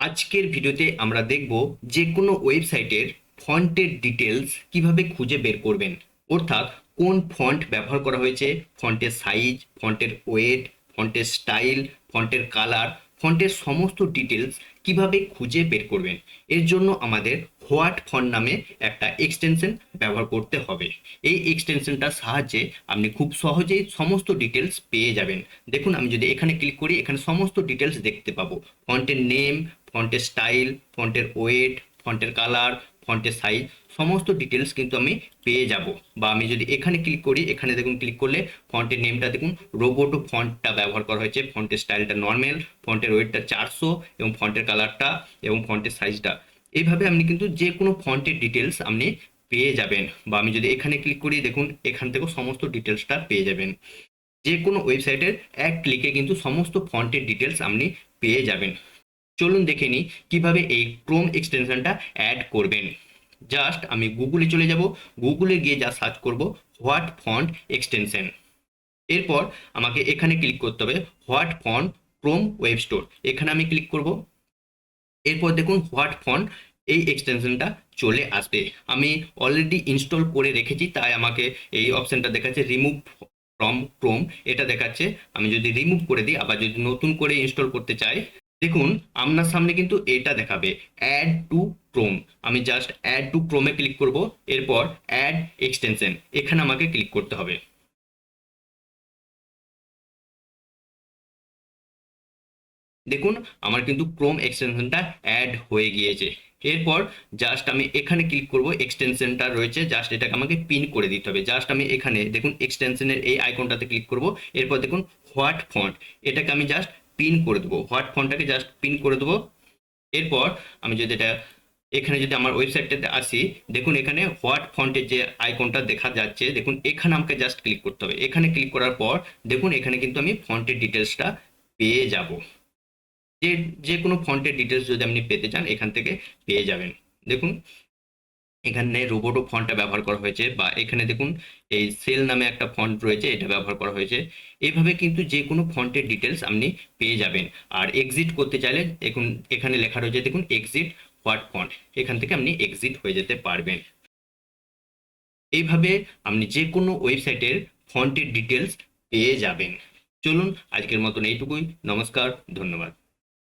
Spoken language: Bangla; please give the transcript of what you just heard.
আজকের ভিডিওতে আমরা দেখব যে কোনো ওয়েবসাইটের ফন্টের ডিটেলস কীভাবে খুঁজে বের করবেন। অর্থাৎ কোন ফন্ট ব্যবহার করা হয়েছে, ফন্টের সাইজ, ফন্টের ওয়েট, ফন্টের স্টাইল, ফন্টের কালার, ফন্টের সমস্ত ডিটেলস কীভাবে খুঁজে বের করবেন। এর জন্য আমাদের হোয়াট ফন্ট নামে একটা এক্সটেনশন ব্যবহার করতে হবে। এই এক্সটেনশনটার সাহায্যে আপনি খুব সহজেই সমস্ত ডিটেলস পেয়ে যাবেন। দেখুন, আমি যদি এখানে ক্লিক করি, এখানে সমস্ত ডিটেলস দেখতে পাবো। ফন্টের নেম ফন্টের স্টাইল, ফন্টের ওয়েট, ফন্টের কালার, ফন্টের সাইজ, সমস্ত ডিটেলস কিন্তু আমি পেয়ে যাব। বা আমি যদি এখানে ক্লিক করি, এখানে দেখুন ক্লিক করলে ফন্টের নেমটা দেখুন রোবোটো ফন্টটা ব্যবহার করা হয়েছে। ফন্টের স্টাইলটা নর্মাল ফন্টের ওয়েটটা চারশো এবং ফন্টের কালারটা এবং ফন্টের সাইজটা এইভাবে আপনি কিন্তু যে কোনো ফন্টের ডিটেলস আপনি পেয়ে যাবেন। বা আমি যদি এখানে ক্লিক করি, দেখুন এখান থেকেও সমস্ত ডিটেলসটা পেয়ে যাবেন। যে কোনো ওয়েবসাইটের এক ক্লিকে কিন্তু সমস্ত ফন্টের ডিটেলস আপনি পেয়ে যাবেন। চলুন দেখে নিই কীভাবে এই ক্রোম এক্সটেনশনটা অ্যাড করবেন। জাস্ট আমি গুগলে চলে যাব। গুগলে গিয়ে যা সার্চ করব হোয়াট ফন্ট এক্সটেনশন এরপর আমাকে এখানে ক্লিক করতে হবে what font Chrome web store এখানে আমি ক্লিক করব। এরপর দেখুন হোয়াট ফন্ট এই এক্সটেনশনটা চলে আসবে। আমি অলরেডি ইনস্টল করে রেখেছি, তাই আমাকে এই অপশানটা দেখাচ্ছে রিমুভ ফ্রম ক্রোম এটা দেখাচ্ছে, আমি যদি রিমুভ করে দিই, আবার যদি নতুন করে ইনস্টল করতে চাই দেখুন, আপনার সামনে কিন্তু এটা দেখাবে অ্যাড টু ক্রোম আমি জাস্ট অ্যাড টু ক্রোমে ক্লিক করব, এরপর অ্যাড এক্সটেনশন এখানে আমাকে ক্লিক করতে হবে। দেখুন, আমার কিন্তু ক্রোম এক্সটেনশনটা অ্যাড হয়ে গিয়েছে। এরপর জাস্ট আমি এখানে ক্লিক করব এক্সটেনশনটা রয়েছে জাস্ট এটাকে আমাকে পিন করে দিতে হবে। জাস্ট আমি এখানে, দেখুন এক্সটেনশনের এই আইকনটাতে ক্লিক করব, এরপর দেখুন হোয়াট ফন্ট এটাকে আমি জাস্ট পিন করে দেবো। হোয়াট ফন্টটাকে জাস্ট পিন করে দেবো। এরপর আমি যদি এটা, এখানে যদি আমার ওয়েবসাইটটাতে আসি, দেখুন এখানে হোয়াট ফন্টের যে আইকনটা দেখা যাচ্ছে, দেখুন এখানে আমাকে জাস্ট ক্লিক করতে হবে। এখানে ক্লিক করার পর, দেখুন এখানে কিন্তু আমি ফন্টের ডিটেলসটা পেয়ে যাব। যে যে কোনো ফন্টের ডিটেলস যদি আপনি পেতে চান, এখান থেকে পেয়ে যাবেন। দেখুন এখানে রোবোটো ফন্টটা ব্যবহার করা হয়েছে বা এখানে দেখুন এই সেল নামে একটা ফন্ট রয়েছে, এটা ব্যবহার করা হয়েছে। এইভাবে কিন্তু যে কোনো ফন্টের ডিটেলস আপনি পেয়ে যাবেন। আর এক্সিট করতে চাইলে দেখুন এখানে লেখা রয়েছে দেখুন এক্সিট হোয়াট ফন্ট এখান থেকে আপনি এক্সিট হয়ে যেতে পারবেন। এইভাবে আপনি যে কোনো ওয়েবসাইটের ফন্টের ডিটেলস পেয়ে যাবেন। চলুন আজকের মতন এইটুকুই, নমস্কার, ধন্যবাদ।